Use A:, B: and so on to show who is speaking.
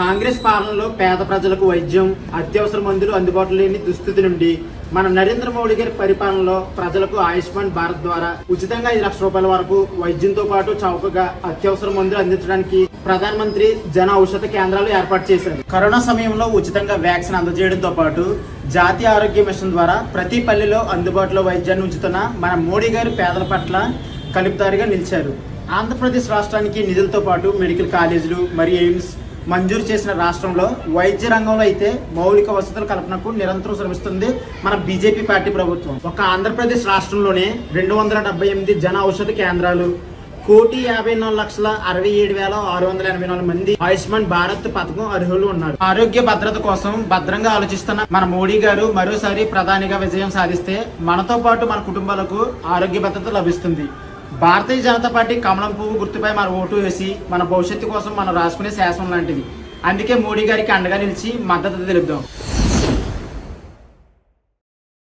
A: కాంగ్రెస్ పాలనలో పేద ప్రజలకు వైద్యం అత్యవసర మందులు అందుబాటులో లేని దుస్థితి నుండి మన నరేంద్ర మోడీ గారి పరిపాలనలో ప్రజలకు ఆయుష్మాన్ భారత్ ద్వారా ఉచితంగా ఐదు లక్షల రూపాయల వరకు వైద్యంతో పాటు చౌకగా అత్యవసర మందులు అందించడానికి ప్రధానమంత్రి జన ఔషధ కేంద్రాలు ఏర్పాటు చేశారు. కరోనా సమయంలో ఉచితంగా వ్యాక్సిన్ అందజేయడంతో పాటు జాతీయ ఆరోగ్య మిషన్ ద్వారా ప్రతి పల్లెలో అందుబాటులో వైద్యాన్ని ఉంచుతున్న మన మోడీ గారు పేదల పట్ల కలుపుదారిగా నిలిచారు. ఆంధ్రప్రదేశ్ రాష్ట్రానికి నిధులతో పాటు మెడికల్ కాలేజీలు మరియు ఎయిమ్స్ మంజూరు చేసిన రాష్ట్రంలో వైద్య రంగంలో అయితే మౌలిక వసతుల కల్పనకు నిరంతరం శ్రమిస్తుంది మన బీజేపీ పార్టీ ప్రభుత్వం. ఒక ఆంధ్రప్రదేశ్ రాష్ట్రంలోనే రెండు వందల డెబ్బై ఎనిమిది జన ఔషధ కేంద్రాలు కోటి యాభై నాలుగు లక్షల అరవై ఏడు వేల ఆరు వందల ఎనభై నాలుగు మంది ఆయుష్మాన్ భారత్ పథకం అర్హులు ఉన్నారు. ఆరోగ్య భద్రత కోసం భద్రంగా ఆలోచిస్తున్న మన మోడీ గారు మరోసారి ప్రధానిగా విజయం సాధిస్తే మనతో పాటు మన కుటుంబాలకు ఆరోగ్య భద్రత లభిస్తుంది. భారతీయ జనతా పార్టీ కమలం పువ్వు గుర్తుపై మన ఓటు వేసి మన భవిష్యత్తు కోసం మనం రాసుకునే శాసనం లాంటిది. అందుకే మోడీ గారికి అండగా నిలిచి మద్దతు తెలుపుదాం.